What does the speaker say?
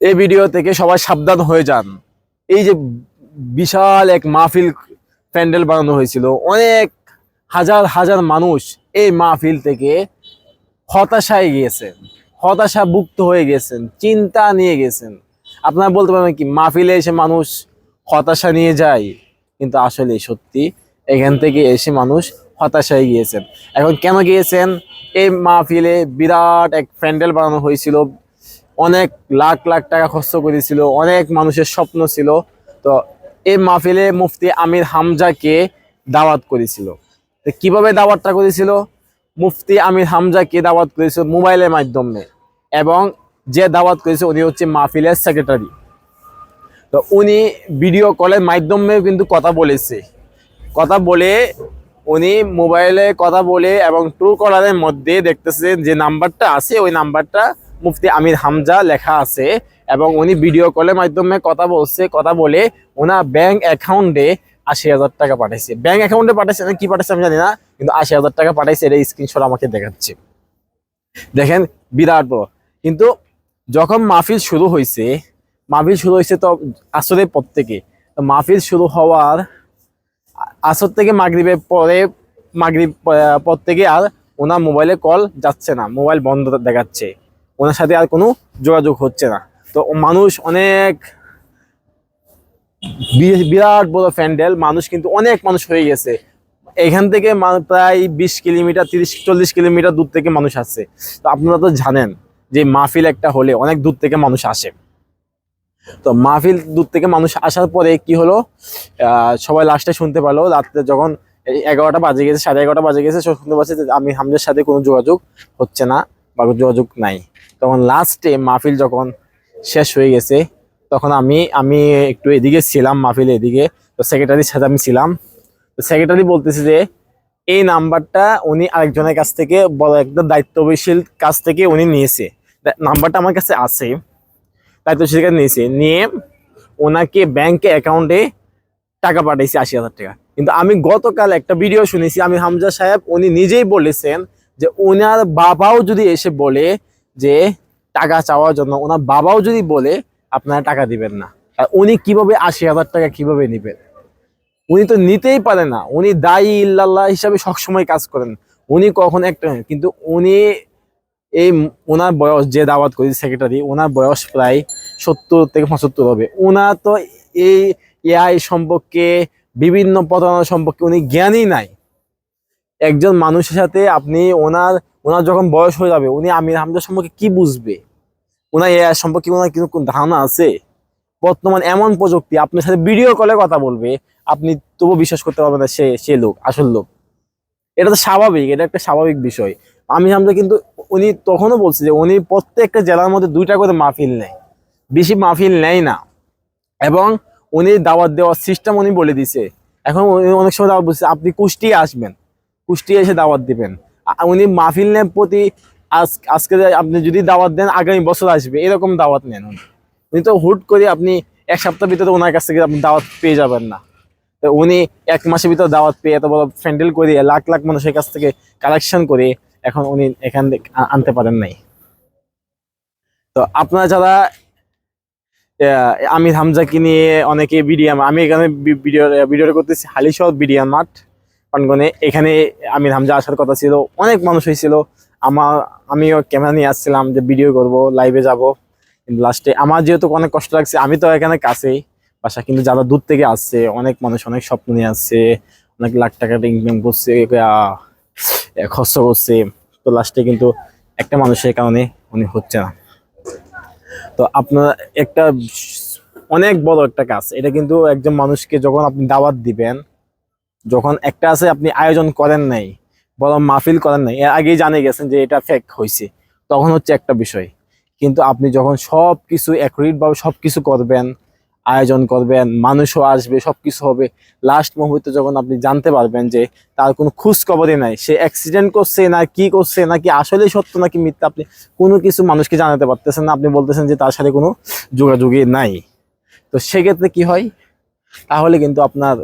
এই ভিডিও থেকে সবাই সাবধান হয়ে যান। এই যে বিশাল এক মাহফিল প্যান্ডেল বানানো হয়েছিল, অনেক হাজার হাজার মানুষ এই মাহফিল থেকে হতাশায় গিয়েছেন হতাশা ভুক্ত হয়ে গেছেন, চিন্তা নিয়ে গেছেন। আপনারা বলতে পারবেন কি, মাহফিলে এসে মানুষ হতাশা নিয়ে যায়, কিন্তু আসলে সত্যি এখান থেকে এসে মানুষ হতাশায় গিয়েছেন। এখন কেন গিয়েছেন? এই মাহফিলে বিরাট এক প্যান্ডেল বানানো হয়েছিল অনেক লাখ লাখ টাকা খরচ করেছিল অনেক মানুষের স্বপ্ন ছিল। তো এই মাহফিলে মুফতি আমির হামজাকে দাওয়াত করেছিল। তো কীভাবে দাওয়াতটা করেছিল? মুফতি আমির হামজাকে দাওয়াত করেছিল মোবাইলের মাধ্যমে এবং যে দাওয়াত করেছে উনি হচ্ছে মাহফিলের সেক্রেটারি তো উনি ভিডিও কলের মাধ্যমেও কিন্তু কথা বলেছে। কথা বলে উনি মোবাইলে কথা বলে এবং ট্রু কলারের মধ্যে দেখতেছে যে নাম্বারটা আছে, ওই নাম্বারটা মুফতি আমির হামজা লেখা আছে এবং উনি ভিডিও কলের মাধ্যমে কথা বলছে, কথা বলে ওনার ব্যাংক অ্যাকাউন্টে আশি হাজার টাকা পাঠাইছে। ব্যাংক অ্যাকাউন্টে পাঠাইছে না, কি পাঠাইছে আমি জানি না, কিন্তু আশি হাজার টাকা পাঠাইছে, এটা স্ক্রিনশট আমাকে দেখাচ্ছে। দেখেন, বিরাট বড়। কিন্তু যখন মাহফিল শুরু হয়েছে মাহফিল শুরু হয়েছে তো আসরের প্রত্যেকে তো মাহফিল শুরু হওয়ার আসর থেকে মাগরিবের পরে, মাগরিব প- পর থেকে আর ওনার মোবাইলে কল যাচ্ছে না মোবাইল বন্ধ দেখাচ্ছে। ওনার সাথে আর কোনো যোগাযোগ হচ্ছে না। তো মানুষ অনেক বিরাট বড় প্যান্ডেল মানুষ কিন্তু অনেক মানুষ হয়ে গেছে। এখান থেকে প্রায় বিশ কিলোমিটার, তিরিশ, চল্লিশ কিলোমিটার দূর থেকে মানুষ আসছে। তো আপনারা তো জানেন যে মাহফিল একটা হলে অনেক দূর থেকে মানুষ আসে। তো মাহফিল দূর থেকে মানুষ আসার পরে কি হলো? সবাই লাস্টে শুনতে পারল, রাত্রে যখন এগারোটা বাজে গেছে, সাড়ে এগারোটা বাজে গেছে শুনতে পাচ্ছে যে আমি হামজার সাথে কোনো যোগাযোগ হচ্ছে না বা যোগাযোগ নাই। তখন লাস্টে মাহফিল যখন শেষ হয়ে গেছে, তখন আমি আমি একটু এদিকে ছিলাম মাহফিল এদিকে, তো সেক্রেটারির সাথে আমি ছিলাম। তো সেক্রেটারি বলতেছে যে, এই নাম্বারটা উনি আরেকজনের কাছ থেকে বড় একটা দায়িত্বশীল কাছ থেকে উনি নিয়েছে। নাম্বারটা আমার কাছে আছে, দায়িত্বশীল কাছে নিয়েছে। নিয়ে ওনাকে ব্যাংকে অ্যাকাউন্টে টাকা পাঠাইছে আশি হাজার টাকা। কিন্তু আমি গতকাল একটা ভিডিও শুনেছি আমি হামজা সাহেব উনি নিজেই বলেছেন যে ওনার বাবাও যদি এসে বলে যে টাকা চাওয়ার জন্য ওনার বাবাও যদি বলে, আপনারা টাকা দিবেন না। আর উনি কীভাবে আশি হাজার টাকা কীভাবে নেবেন? উনি তো নিতেই পারে না। উনি দায়ী ইল্লাল্লাহ হিসাবে সবসময় কাজ করেন। উনি কখন একটা, কিন্তু উনি এই ওনার বয়স, যে দাওয়াত করি সেক্রেটারি ওনার বয়স প্রায় সত্তর থেকে পঁচাত্তর হবে। ওনার তো এই এআই সম্পর্কে, বিভিন্ন প্রতারণা সম্পর্কে উনি জ্ঞানই নাই। একজন মানুষের সাথে আপনি ওনার ওনার যখন বয়স হয়ে যাবে, উনি আমির হামজা সম্পর্কে কি বুঝবে? ওনার এআই সম্পর্কে ওনার কিন্তু কোন ধারণা আছে? বর্তমান এমন প্রযুক্তি, আপনার সাথে ভিডিও কলে কথা বলবে, আপনি তবু বিশ্বাস করতে পারবেন না সে সে লোক, আসল লোক। এটা তো স্বাভাবিক, এটা একটা স্বাভাবিক বিষয়। আমি হামজা কিন্তু উনি তখনও বলছে যে উনি প্রত্যেকটা জেলার মধ্যে দুইটা করে মাহফিল নেয়। বেশি মাহফিল নেয় না। এবং উনি দাওয়াত দেওয়ার সিস্টেম উনি বলে দিছে। এখন অনেক সময় দাওয়াত বলছে, আপনি কুষ্টিয়া আসবেন। কুষ্টিয়া এসে দাওয়াত দিবেন। উনি মাহফিল নেন প্রতি আজ আজকে আপনি যদি দাওয়াত দেন, আগামী বছর আসবে। এরকম দাওয়াত নেন উনি। উনি তো হুট করে আপনি এক সপ্তাহ ভিতরে ওনার কাছ থেকে আপনি দাওয়াত পেয়ে যাবেন না। তো উনি এক মাসের ভিতরে দাওয়াত পেয়ে এত বড় ফ্যান্ডেল করে, লাখ লাখ মানুষের কাছ থেকে কালেকশন করে এখন উনি এখান থেকে আনতে পারেন নাই। তো আপনারা যারা আমির হামজাকে নিয়ে অনেকে বিডিএম আমি এখানে ভিডিও ভিডিও করতেছি হালিশহর বিডিএম মাঠ। পানগনে এখানে আমির হামজা আসার কথা ছিল, অনেক মানুষ হয়েছিল। আমার আমিও ক্যামেরা নিয়ে আসছিলাম যে ভিডিও করব লাইভে যাব। কিন্তু লাস্টে আমার যেহেতু অনেক কষ্ট লাগছে, আমি তো এখানে কাছেই বাসা, কিন্তু যারা দূর থেকে আসছে, অনেক মানুষ, অনেক স্বপ্ন নিয়ে আসছে, অনেক লাখ টাকা ইনকাম করছে খরচ করছে। তো লাস্টে কিন্তু একটা মানুষের কারণে উনি হচ্ছে না। তো আপনার একটা অনেক বড় একটা কাজ, এটা কিন্তু একজন মানুষকে যখন আপনি দাওয়াত দিবেন যখন একটা আছে, আপনি আয়োজন করেন নাই, বরং মাহফিল করেন নাই, এর আগেই জানে গেছেন যে এটা ফেক হয়েছে তখন হচ্ছে একটা বিষয়। কিন্তু আপনি যখন সব কিছু ভাবে সব কিছু করবেন, আয়োজন করবেন, মানুষও আসবে সব কিছু হবে লাস্ট মুহূর্তে যখন আপনি জানতে পারবেন যে তার কোনো খোঁজ খবরই নাই, সে অ্যাক্সিডেন্ট করছে না, কি করছে, নাকি আসলে সত্য, নাকি মিথ্যা, আপনি কোনো কিছু মানুষকে জানাতে পারতেছেন না, আপনি বলতেছেন যে তার সাথে কোনো যোগাযোগই নাই। তো সেক্ষেত্রে কি হয়? তাহলে কিন্তু আপনার